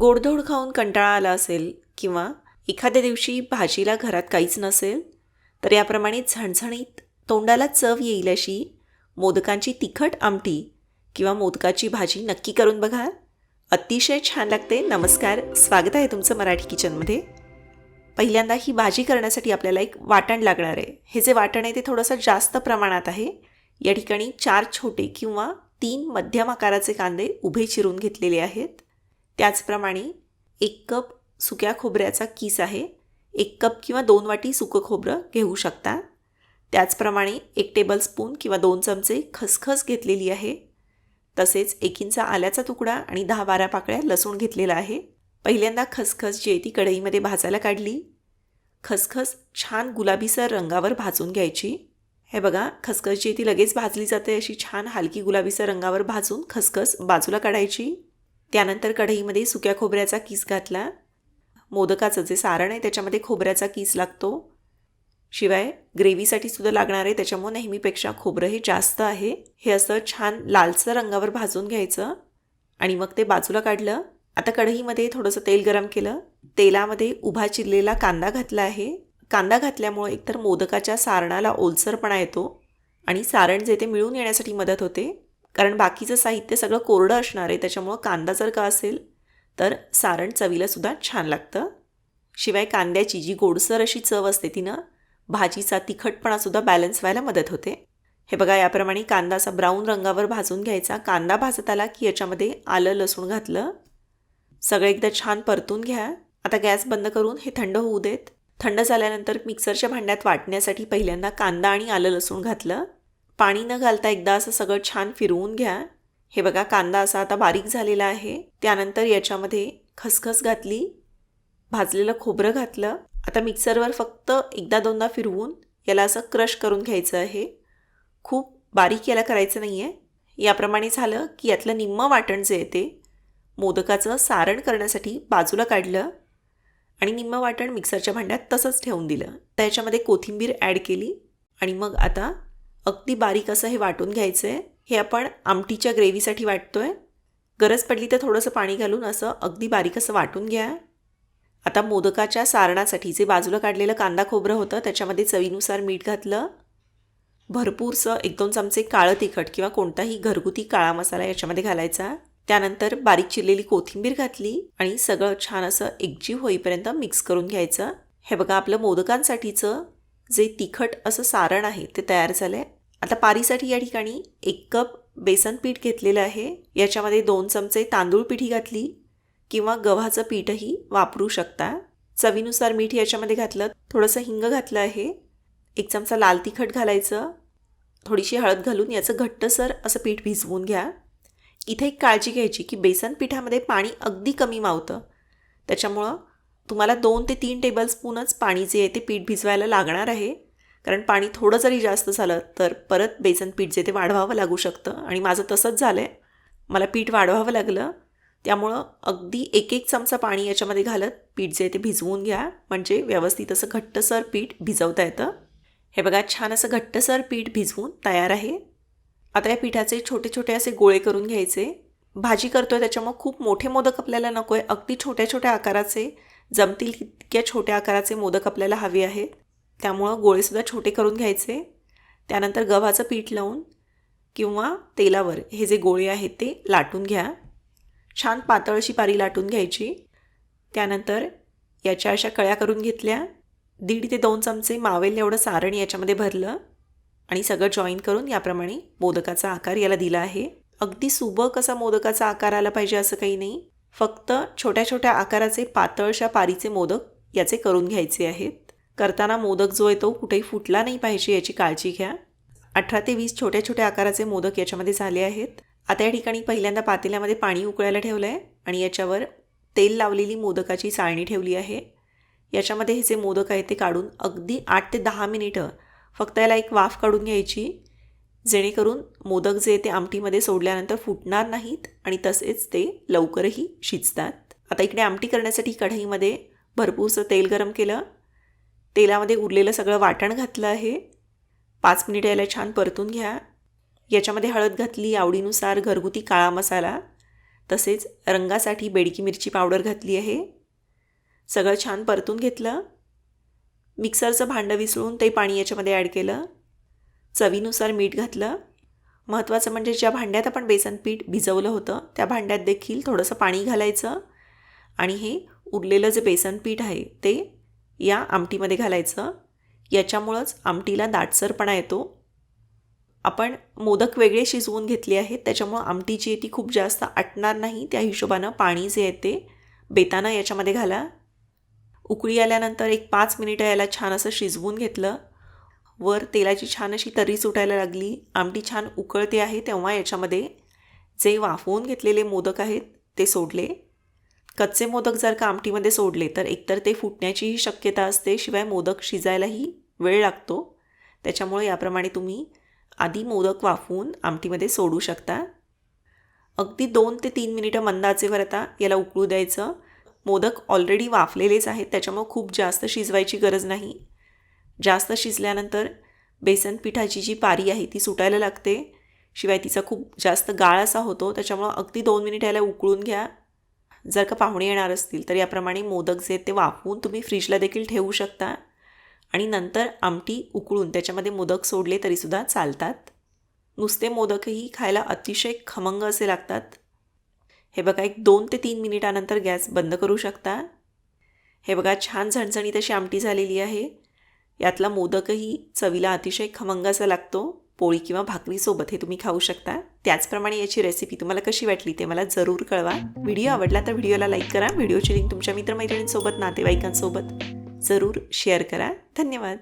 गोडधोड खाऊन कंटाळा आला असेल किंवा एखाद्या दिवशी भाजीला घरात काहीच नसेल तर याप्रमाणे झणझणीत तोंडाला चव येईल अशी मोदकांची तिखट आमटी किंवा मोदकाची भाजी नक्की करून बघा. अतिशय छान लागते. नमस्कार. स्वागत आहे तुमचं मराठी किचनमध्ये. पहिल्यांदा ही भाजी करण्यासाठी आपल्याला एक वाटण लागणार आहे. हे जे वाटण आहे ते थोडंसं जास्त प्रमाणात आहे. या ठिकाणी चार छोटे किंवा तीन मध्यम आकाराचे कांदे उभे चिरून घेतलेले आहेत. त्याचप्रमाणे एक कप सुक्या खोबऱ्याचा किस आहे. एक कप किंवा दोन वाटी सुकं खोबरं घेऊ शकता. त्याचप्रमाणे एक टेबलस्पून किंवा दोन चमचे खसखस घेतलेली आहे. तसेच एक इंचा आल्याचा तुकडा आणि दहा बारा पाकळ्या लसूण घेतलेला आहे. पहिल्यांदा खसखस जी आहे ती कढईमध्ये भाजायला काढली. खसखस छान गुलाबीसर रंगावर भाजून घ्यायची. हे बघा खसखस जी आहे ती लगेच भाजली जाते. अशी छान हलकी गुलाबीसर रंगावर भाजून खसखस बाजूला काढायची. त्यानंतर कढईमध्ये सुक्या खोबऱ्याचा किस घातला. मोदकाचं जे सारण आहे त्याच्यामध्ये खोबऱ्याचा किस लागतो. शिवाय ग्रेव्हीसाठी सुद्धा लागणार आहे त्याच्यामुळे नेहमीपेक्षा खोबरं हे जास्त आहे. हे असं छान लालसर रंगावर भाजून घ्यायचं. आणि मग ते बाजूला काढलं. आता कढईमध्ये थोडंसं तेल गरम केलं. तेलामध्ये उभा चिरलेला कांदा घातला आहे. कांदा घातल्यामुळे एकतर मोदकाच्या सारणाला ओलसरपणा येतो आणि सारण जे ते मिळून येण्यासाठी मदत होते. कारण बाकीचं साहित्य सगळं कोरडं असणार आहे त्याच्यामुळं कांदा जर का असेल तर सारण चवीलासुद्धा छान लागतं. शिवाय कांद्याची जी गोडसर अशी चव असते तिनं भाजीचा तिखटपणासुद्धा बॅलन्स व्हायला मदत होते. हे बघा याप्रमाणे कांदा असा ब्राऊन रंगावर भाजून घ्यायचा. कांदा भाजत आला की याच्यामध्ये आलं लसूण घातलं. सगळं एकदा छान परतून घ्या. आता गॅस बंद करून हे थंड होऊ देत. थंड झाल्यानंतर मिक्सरच्या भांड्यात वाटण्यासाठी पहिल्यांदा कांदा आणि आलं लसूण घातलं. पाणी न घालता एकदा असं सगळं छान फिरवून घ्या. हे बघा कांदा असा आता बारीक झालेला आहे. त्यानंतर याच्यामध्ये खसखस घातली. भाजलेलं खोबरं घातलं. आता मिक्सरवर फक्त एकदा दोनदा फिरवून याला असं क्रश करून घ्यायचं आहे. खूप बारीक याला करायचं नाही आहे याप्रमाणे झालं की यातलं निम्म वाटण जे आहे ते मोदकाचं सारण करण्यासाठी बाजूला काढलं आणि निम्म वाटण मिक्सरच्या भांड्यात तसंच ठेवून दिलं. त्याच्यामध्ये कोथिंबीर ॲड केली आणि मग आता अगदी बारीक असं हे वाटून घ्यायचं आहे हे आपण आमटीच्या ग्रेव्हीसाठी वाटतो आहे गरज पडली तर थोडंसं पाणी घालून असं अगदी बारीक असं वाटून घ्या. आता मोदकाच्या सारणासाठी जे बाजूला काढलेलं कांदा खोबरं होतं त्याच्यामध्ये चवीनुसार मीठ घातलं. भरपूरसं एक दोन चमचे काळं तिखट किंवा कोणताही घरगुती काळा मसाला याच्यामध्ये घालायचा. त्यानंतर बारीक चिरलेली कोथिंबीर घातली आणि सगळं छान असं एकजीव होईपर्यंत मिक्स करून घ्यायचं. हे बघा आपलं मोदकांसाठीचं जे तिखट असं सारण आहे ते तयार झालं आहे आता पारीसाठी या ठिकाणी एक कप बेसन पीठ घेतलेलं आहे. याच्यामध्ये दोन चमचे तांदूळ पिठी घातली किंवा गव्हाचं पीठही वापरू शकता. चवीनुसार मीठ याच्यामध्ये घातलं थोडंसं हिंग घातलं आहे. एक चमचा लाल तिखट घालायचं. थोडीशी हळद घालून याचं घट्टसर असं पीठ भिजवून घ्या. इथे एक काळजी घ्यायची की बेसन पिठामध्ये पाणी अगदी कमी मावतं. त्याच्यामुळं तुम्हाला दोन ते तीन टेबलस्पूनच पाणी जे आहे ते पीठ भिजवायला लागणार आहे. कारण पाणी थोडं जरी जास्त झालं तर परत बेसन पीठ जे ते वाढवावं लागू शकतं. आणि माझं तसंच झालं आहे मला पीठ वाढवावं लागलं. त्यामुळं अगदी एक एक चमचा पाणी याच्यामध्ये घालत पीठ जे ते भिजवून घ्या. म्हणजे व्यवस्थित असं घट्टसर पीठ भिजवता येतं. हे बघा छान असं घट्टसर पीठ भिजवून तयार आहे. आता या पिठाचे छोटे छोटे असे गोळे करून घ्यायचे. भाजी करतोय त्याच्यामुळं खूप मोठे मोदक आपल्याला नको आहे अगदी छोट्या छोट्या आकाराचे. जमतील इतक्या छोट्या आकाराचे मोदक आपल्याला हवे आहेत त्यामुळं गोळेसुद्धा छोटे करून घ्यायचे. त्यानंतर गव्हाचं पीठ लावून किंवा तेलावर हे जे गोळे आहेत ते लाटून घ्या. छान पातळशी पारी लाटून घ्यायची. त्यानंतर याच्या अशा कळ्या करून घेतल्या. दीड ते दोन चमचे मावेल एवढं सारण याच्यामध्ये भरलं आणि सगळं जॉईन करून याप्रमाणे मोदकाचा आकार याला दिला आहे. अगदी सुबक असा मोदकाचा आकार आला पाहिजे असं काही नाही. फक्त छोट्या छोट्या आकाराचे पातळशा पारीचे मोदक याचे करून घ्यायचे आहेत. करताना मोदक जो आहे तो कुठेही फुटला नाही पाहिजे याची काळजी घ्या. अठरा ते वीस छोट्या छोट्या आकाराचे मोदक याच्यामध्ये झाले आहेत. आता या ठिकाणी पहिल्यांदा पातेल्यामध्ये पाणी उकळायला ठेवलं आहे आणि याच्यावर तेल लावलेली मोदकाची चाळणी ठेवली आहे. याच्यामध्ये हे जे मोदक आहेत ते काढून अगदी आठ ते दहा मिनिटं फक्त याला एक वाफ काढून घ्यायची. जेणेकरून मोदक जे ते आमटीमध्ये सोडल्यानंतर फुटणार नाहीत आणि तसेच ते लवकरही शिजतात. आता इकडे आमटी करण्यासाठी कढईमध्ये भरपूरसं तेल गरम केलं. तेलामध्ये उरलेलं सगळं वाटण घातलं आहे. पाच मिनिटं याला छान परतून घ्या. याच्यामध्ये हळद घातली आवडीनुसार घरगुती काळा मसाला तसेच रंगासाठी बेडकी मिरची पावडर घातली आहे. सगळं छान परतून घेतलं. मिक्सरचं भांडं विसळून ते पाणी याच्यामध्ये ॲड केलं. चवीनुसार मीठ घातलं. महत्त्वाचं म्हणजे ज्या भांड्यात आपण बेसन पीठ भिजवलं होतं त्या भांड्यात देखील थोडंसं पाणी घालायचं. आणि हे उरलेलं जे बेसन पीठ आहे ते या आमटीमध्ये घालायचं. याच्यामुळंच आमटीला दाटसरपणा येतो. आपण मोदक वेगळे शिजवून घेतले आहेत त्याच्यामुळं आमटी जी आहे ती खूप जास्त आटणार नाही. त्या हिशोबानं पाणी जे आहे ते बेताना याच्यामध्ये घाला. उकळी आल्यानंतर एक पाच मिनिटं याला छान असं शिजवून घेतलं. वर तेलाची छान अशी तरी सुटायला लागली. आमटी छान उकळते आहे तेव्हा याच्यामध्ये जे वाफवून घेतलेले मोदक आहेत ते सोडले. कच्चे मोदक जर का आमटीमध्ये सोडले तर एकतर ते फुटण्याचीही शक्यता असते शिवाय मोदक शिजायलाही वेळ लागतो. त्याच्यामुळे याप्रमाणे तुम्ही आधी मोदक वाफवून आमटीमध्ये सोडू शकता. अगदी दोन ते तीन मिनिटं मंदाचेवर आता याला उकळू द्यायचं. मोदक ऑलरेडी वाफलेलेच आहेत त्याच्यामुळं खूप जास्त शिजवायची गरज नाही. जास्त शिजल्यानंतर बेसन पिठाची जी पारी आहे ती सुटायला लागते. शिवाय तिचा खूप जास्त गाळ असा होतो त्याच्यामुळं अगदी दोन मिनिट याला उकळून घ्या. जर का पाहुणे येणार असतील तर याप्रमाणे मोदक जे ते वाफवून तुम्ही फ्रीजला देखील ठेवू शकता. आणि नंतर आमटी उकळून त्याच्यामध्ये मोदक सोडले तरीसुद्धा चालतात. नुसते मोदकही खायला अतिशय खमंग असे लागतात. हे बघा एक दोन ते तीन मिनिटानंतर गॅस बंद करू शकता. हे बघा छान झणझणीत अशी आमटी झालेली आहे. यातला मोदकही चवीला अतिशय खमंग असा लागतो. पोळी किंवा भाकरीसोबत हे तुम्ही खाऊ शकता. त्याचप्रमाणे याची रेसिपी तुम्हाला कशी वाटली ते मला जरूर कळवा. व्हिडिओ आवडला तर व्हिडिओला लाईक करा. व्हिडिओची लिंक तुमच्या मित्रमैत्रिणींसोबत नातेवाईकांसोबत जरूर शेअर करा. धन्यवाद.